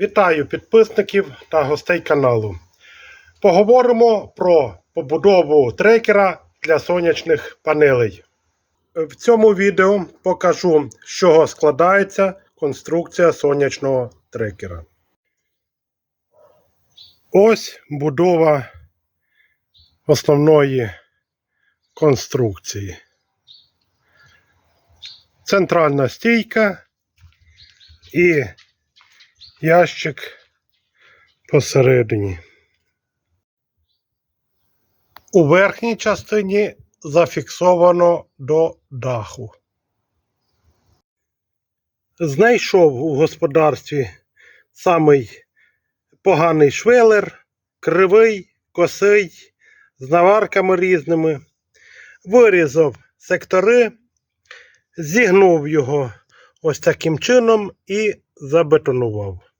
Вітаю підписників та гостей каналу. Поговоримо про побудову трекера для сонячних панелей. В цьому відео покажу, з чого складається конструкція сонячного трекера. Ось будова основної конструкції. Центральна стійка і ящик посередині. У верхній частині зафіксовано до даху. Знайшов у господарстві самий поганий швелер, кривий, косий, з наварками різними. Вирізав сектори, зігнув його ось таким чином і забетонував.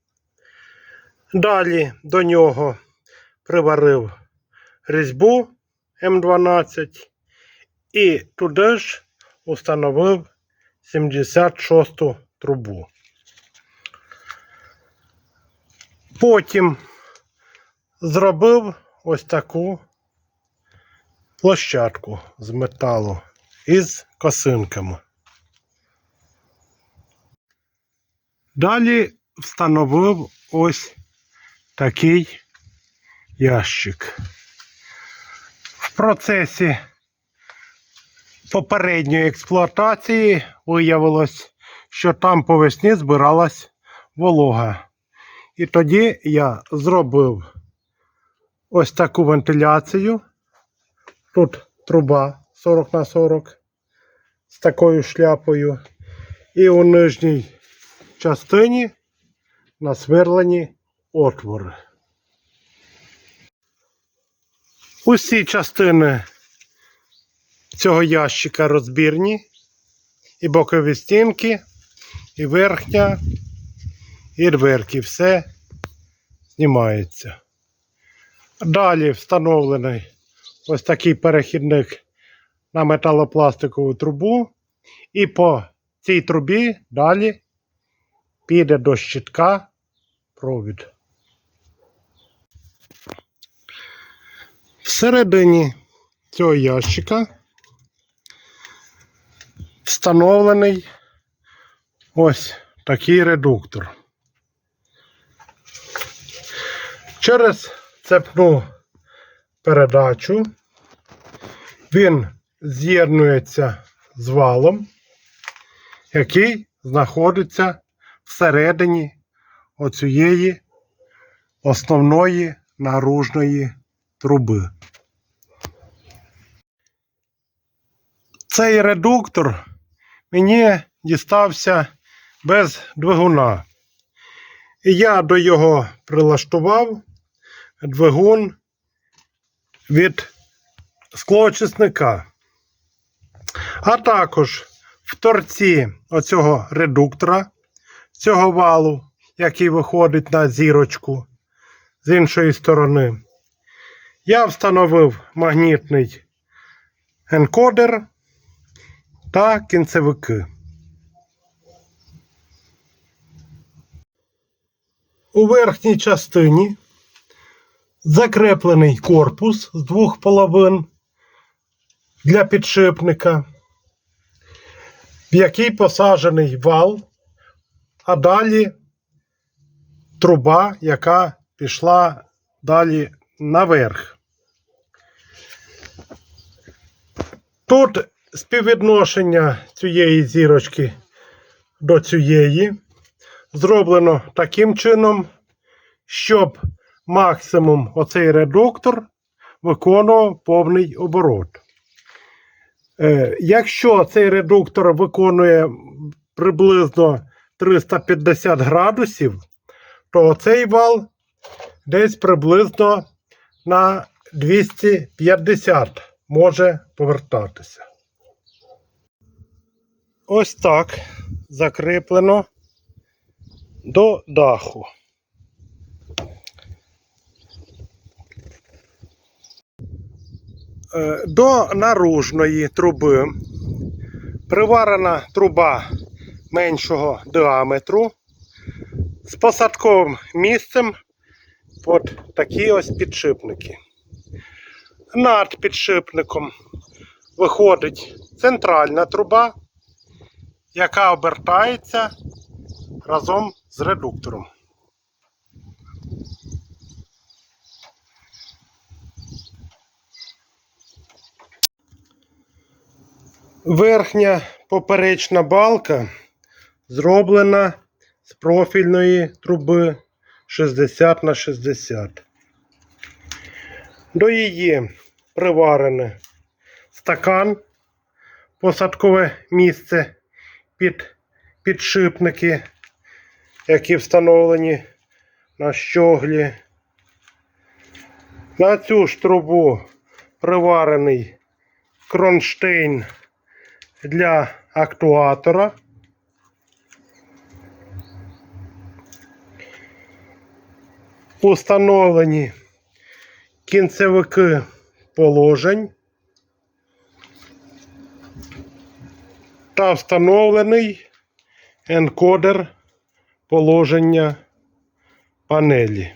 Далі до нього приварив різьбу М12 і туди ж установив 76-ту трубу. Потім зробив ось таку площадку з металу із косинками. Далі встановив ось такий ящик. В процесі попередньої експлуатації виявилось, що там по весні збиралась волога. І тоді я зробив ось таку вентиляцію. Тут труба 40 на 40 з такою шляпою. І у нижній частині насверлені отвори. Усі частини цього ящика розбірні, і бокові стінки, і верхня, і дверки. Все знімається. Далі встановлений ось такий перехідник на металопластикову трубу. І по цій трубі далі піде до щитка провід. Всередині цього ящика встановлений ось такий редуктор. Через цепну передачу він з'єднується з валом, який знаходиться всередині оцієї основної наружної труби. Цей редуктор мені дістався без двигуна. І я до його прилаштував двигун від склоочисника. А також в торці оцього редуктора, цього валу, який виходить на зірочку з іншої сторони, я встановив магнітний енкодер та кінцевики. У верхній частині закреплений корпус з двох половин для підшипника, в який посаджений вал, а далі труба, яка пішла далі наверх. Тут співвідношення цієї зірочки до цієї зроблено таким чином, щоб максимум оцей редуктор виконував повний оборот. Е, якщо цей редуктор виконує приблизно 350 градусів, то цей вал десь приблизно на 250 може повертатися. Ось так закріплено до даху. Е, До наружної труби приварена труба меншого діаметру з посадковим місцем під такі ось підшипники. Над підшипником виходить центральна труба, яка обертається разом з редуктором. Верхня поперечна балка зроблена з профільної труби 60 на 60. До її приварений стакан, посадкове місце під підшипники, які встановлені на щоглі. На цю ж трубу приварений кронштейн для актуатора. Установлені кінцевики положень та встановлений енкодер положення панелі.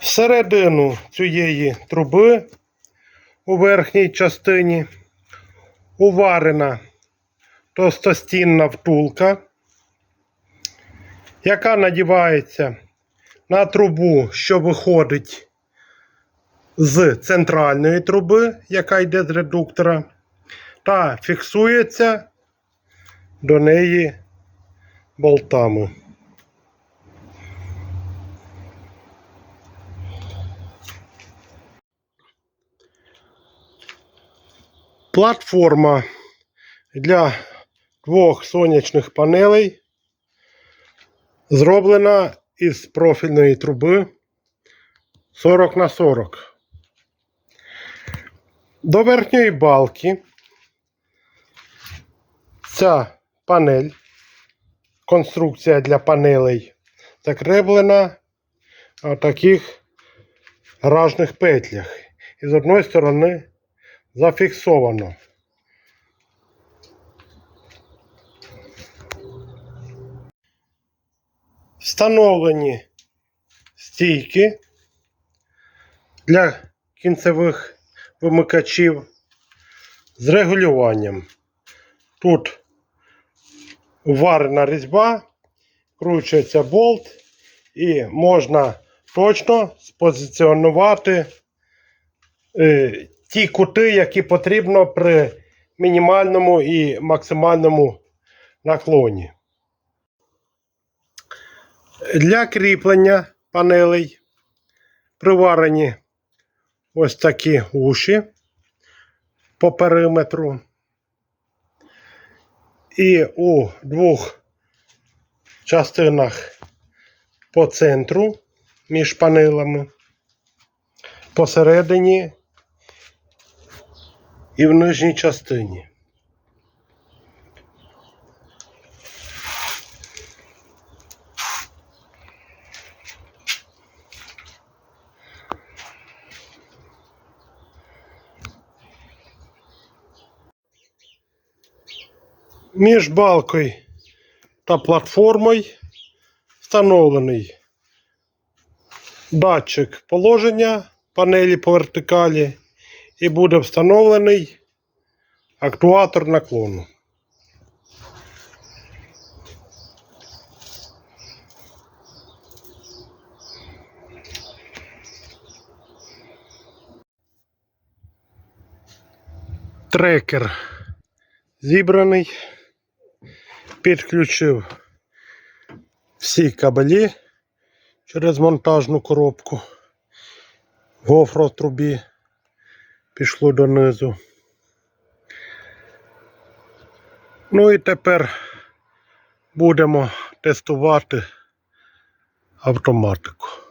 Всередину цієї труби у верхній частині уварена товстостінна втулка, яка надівається на трубу, що виходить з центральної труби, яка йде з редуктора, та фіксується до неї болтами. Платформа для двох сонячних панелей зроблена із профільної труби 40 на 40. До верхньої балки ця панель, конструкція для панелей закреплена на таких гаражних петлях. І з одної сторони зафіксовано. Встановлені стійки для кінцевих вимикачів з регулюванням. Тут варена різьба, кручується болт і можна точно спозиціонувати е, ті кути, які потрібно при мінімальному і максимальному наклоні. Для кріплення панелей приварені ось такі уші по периметру. І у двох частинах по центру між панелями, посередині і в нижній частині. Між балкою та платформою встановлений датчик положення панелі по вертикалі і буде встановлений актуатор наклону. Трекер зібраний, підключив всі кабелі через монтажну коробку. Гофро трубі пішло донизу. Ну і тепер будемо тестувати автоматику.